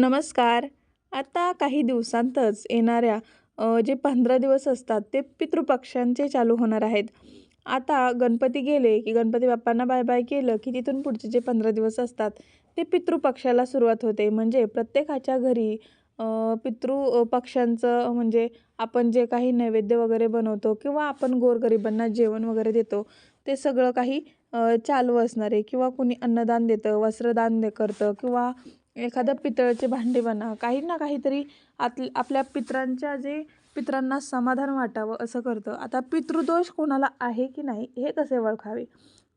नमस्कार. आता काही दिवसांतच येणाऱ्या जे पंधरा दिवस असतात ते पितृपक्षांचे चालू होणार आहेत. आता गणपती गेले की गणपती बाप्पांना बाय बाय केलं की तिथून पुढचे जे पंधरा दिवस असतात ते पितृपक्षाला सुरुवात होते. म्हणजे प्रत्येकाच्या घरी पितृ पक्षांचं म्हणजे आपण जे काही नैवेद्य वगैरे बनवतो किंवा आपण गोरगरिबांना जेवण वगैरे देतो ते सगळं काही चालू असणार आहे. किंवा कुणी अन्नदान देतं वस्त्रदान दे करतं किंवा एखादं पितळचे भांडे बना काही ना काहीतरी आत आपल्या पितरांच्या जे पितरांना समाधान वाटावं असं करतं. आता पितृदोष कोणाला आहे की नाही हे कसे ओळखावे?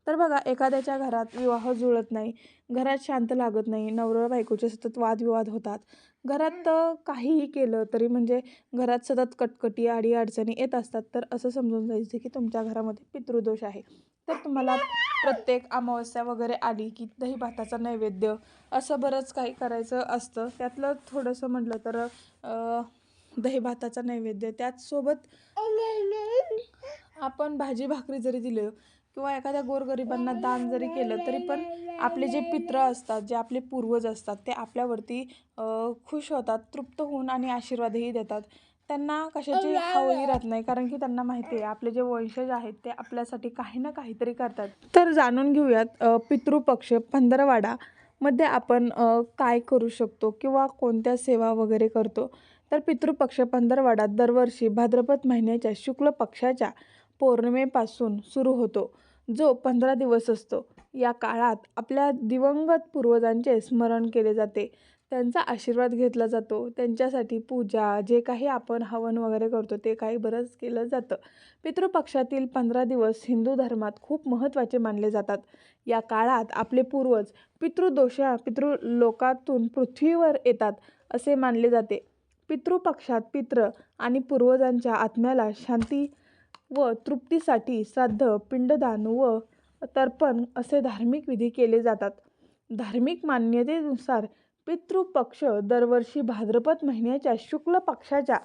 तर बघा एखाद्याच्या घरात विवाह जुळत नाही घरात शांत लागत नाही नवरा बायकोचे सतत वादविवाद होतात. घरात तर काहीही केलं तरी म्हणजे घरात सतत कटकटी आडी अडचणी येत असतात. तर असं समजून जायचं की तुमच्या घरामध्ये पितृदोष आहे. तर तुम्हाला प्रत्येक अमावस्या वगैरे आली की दही भाताचा नैवेद्य असं बरंच काही करायचं असतं. त्यातलं थोडंसं म्हटलं तर दही भाताचा नैवेद्य त्याचसोबत आपण भाजी भाकरी जरी दिलं किंवा एखाद्या गोरगरिबांना दान जरी केलं तरी पण आपले जे पित्र असतात जे आपले पूर्वज असतात ते आपल्यावरती खुश होतात तृप्त होऊन आणि आशीर्वादही देतात. त्यांना कशाची हावही राहत नाही कारण की त्यांना माहिती आहे आपले जे वंशज आहेत ते आपल्यासाठी काही ना काहीतरी करतात. तर जाणून घेऊयात पितृपक्ष पंधरवाडा मध्ये आपण काय करू शकतो किंवा कोणत्या सेवा वगैरे करतो? तर पितृपक्ष पंधरवाडा दरवर्षी भाद्रपद महिन्याच्या शुक्ल पक्षाच्या पौर्णिमेपासून सुरू होतो जो पंधरा दिवस असतो. या काळात आपल्या दिवंगत पूर्वजांचे स्मरण केले जाते. त्यांचा आशीर्वाद घेतला जातो. त्यांच्यासाठी पूजा जे काही आपण हवन वगैरे करतो ते काही बरंच केलं जातं. पितृपक्षातील पंधरा दिवस हिंदू धर्मात खूप महत्त्वाचे मानले जातात. या काळात आपले पूर्वज पितृदोषा पितृलोकातून पृथ्वीवर येतात असे मानले जाते. पितृपक्षात पित्र आणि पूर्वजांच्या आत्म्याला शांती व तृप्तीसाठी श्राद्ध पिंडदान व तर्पण असे धार्मिक विधी केले जातात. धार्मिक मान्यतेनुसार पितृपक्ष दरवर्षी भाद्रपद महिन्याच्या शुक्ल पक्षाच्या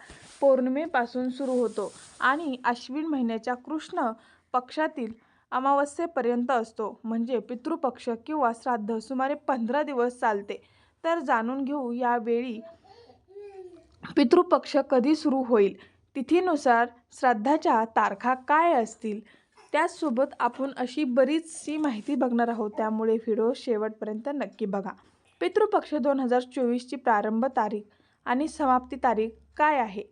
पौर्णिमेपासून सुरू होतो आणि आश्विन महिन्याच्या कृष्ण पक्षातील अमावस्येपर्यंत असतो. म्हणजे पितृपक्ष किंवा श्राद्ध सुमारे पंधरा दिवस चालते. तर जाणून घेऊ यावेळी पितृपक्ष कधी सुरू होईल? तिथीनुसार श्राद्धाच्या तारखा काय असतील त्याचसोबत आपण अशी बरीचशी माहिती बघणार आहोत. त्यामुळे व्हिडिओ शेवटपर्यंत नक्की बघा. पितृपक्ष दोन हजार चोवीसची प्रारंभ तारीख आणि समाप्ती तारीख काय आहे?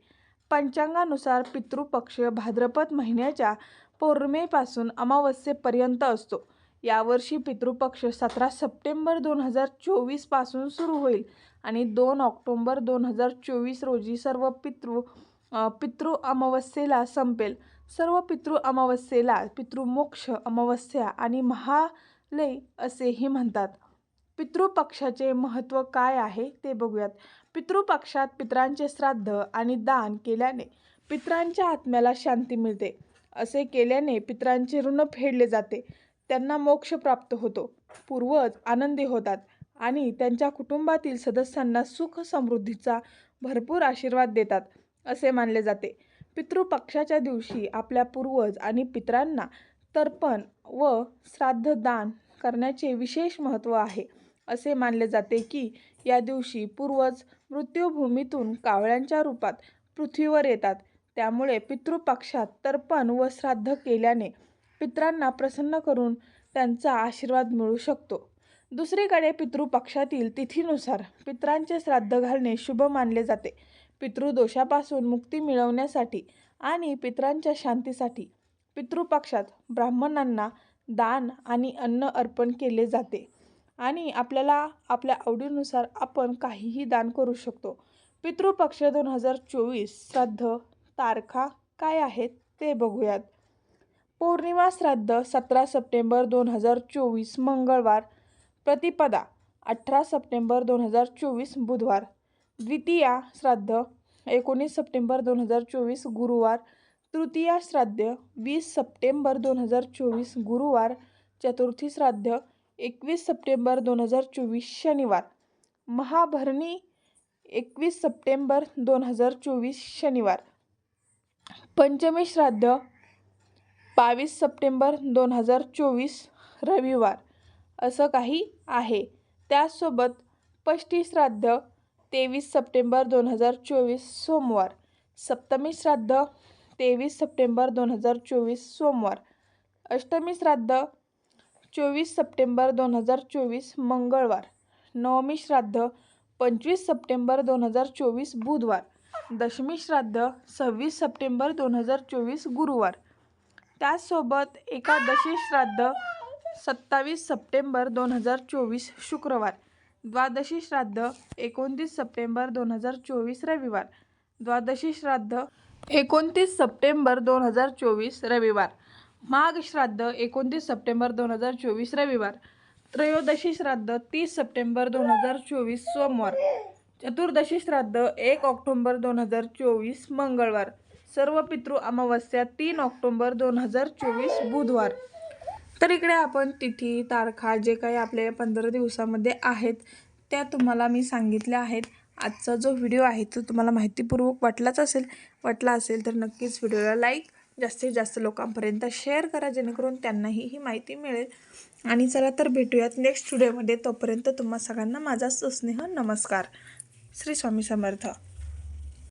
पंचांगानुसार पितृपक्ष भाद्रपद महिन्याच्या पौर्णिमेपासून अमावस्येपर्यंत असतो. यावर्षी पितृपक्ष सतरा सप्टेंबर दोन हजार चोवीसपासून सुरू होईल आणि दोन ऑक्टोंबर दोन हजार चोवीस रोजी सर्व पितृ पितृ अमावस्येला संपेल. सर्व पितृ अमावस्येला पितृमोक्ष अमावस्या आणि महालय असेही म्हणतात. पितृपक्षाचे महत्त्व काय आहे ते बघूयात. पितृपक्षात पितरांचे श्राद्ध आणि दान केल्याने पितरांच्या आत्म्याला शांती मिळते. असे केल्याने पितरांचे ऋण फेडले जाते. त्यांना मोक्ष प्राप्त होतो. पूर्वज आनंदी होतात आणि त्यांच्या कुटुंबातील सदस्यांना सुख समृद्धीचा भरपूर आशीर्वाद देतात. असे मानले जाते. पितृपक्षाच्या दिवशी आपल्या पूर्वज आणि पितरांना तर्पण व श्राद्ध दान करण्याचे विशेष महत्त्व आहे. असे मानले जाते की या दिवशी पूर्वज मृत्यूभूमीतून कावळ्यांच्या रूपात पृथ्वीवर येतात. त्यामुळे पितृपक्षात तर्पण व श्राद्ध केल्याने पितरांना प्रसन्न करून त्यांचा आशीर्वाद मिळू शकतो. दुसरीकडे पितृपक्षातील तिथीनुसार पितरांचे श्राद्ध घालणे शुभ मानले जाते. पितृदोषापासून मुक्ती मिळवण्यासाठी आणि पितरांच्या शांतीसाठी पितृपक्षात ब्राह्मणांना दान आणि अन्न अर्पण केले जाते. आणि आपल्याला आपल्या आवडीनुसार आपण काहीही दान करू शकतो. पितृपक्ष दोन हजार चोवीस श्राद्ध तारखा काय आहेत ते बघूयात. पौर्णिमा श्राद्ध सतरा सप्टेंबर दोन हजार चोवीस मंगळवार. प्रतिपदा अठरा सप्टेंबर दोन हजार चोवीस बुधवार. द्वितीया श्राद्ध एकोणीस सप्टेंबर दोन हजार चोवीस गुरुवार. तृतीया श्राद्ध वीस सप्टेंबर दोन हजार चोवीस गुरुवार. चतुर्थी श्राद्ध एकवीस सप्टेंबर दोन हजार चोवीस शनिवार. महाभरणी एकवीस सप्टेंबर दोन हजार चोवीस शनिवार. पंचमी श्राद्ध बावीस सप्टेंबर दोन हजार चोवीस रविवार. असं काही आहे. त्याचसोबत पष्टी श्राद्ध तेवीस सप्टेंबर दोन हजार चोवीस सोमवार. सप्तमी श्राद्ध तेवीस सप्टेंबर दोन हजार चोवीस सोमवार. अष्टमी श्राद्ध चोवीस सप्टेंबर दोन हजार चोवीस मंगळवार. नवमी श्राद्ध पंचवीस सप्टेंबर दोन हजार चोवीस बुधवार. दशमी श्राद्ध सव्वीस सप्टेंबर दोन हजार चोवीस गुरुवार. त्याचसोबत एकादशी श्राद्ध सत्तावीस सप्टेंबर दोन हजार चोवीस शुक्रवार. द्वादशी श्राद्ध एकोणतीस सप्टेंबर दोन हजार चोवीस रविवार. द्वादशी श्राद्ध एकोणतीस सप्टेंबर दोन हजार चोवीस रविवार. माघ श्राद्ध एकोणतीस सप्टेंबर दोन हजार चोवीस रविवार. त्रयोदशी श्राद्ध तीस सप्टेंबर दोन हजार चोवीस सोमवार. चतुर्दशी श्राद्ध एक ऑक्टोंबर दोन हजार चोवीस मंगळवार. सर्व पितृ अमावस्या तीन ऑक्टोंबर दोन हजार चोवीस बुधवार. तर इकडे आपण तिथी तारखा जे काही आपल्या पंधरा दिवसामध्ये आहेत त्या तुम्हाला मी सांगितल्या आहेत. आजचा जो व्हिडिओ आहे तो तुम्हाला माहितीपूर्वक वाटलाच असेल वाटला असेल तर नक्कीच व्हिडिओला लाईक जास्तीत जास्त लोकांपर्यंत शेअर करा जेणेकरून त्यांनाही ही माहिती मिळेल. आणि चला तर भेटूयात नेक्स्ट व्हिडिओमध्ये. तोपर्यंत तुम्हा सगळ्यांना माझा सुस्नेह नमस्कार. श्री स्वामी समर्थ.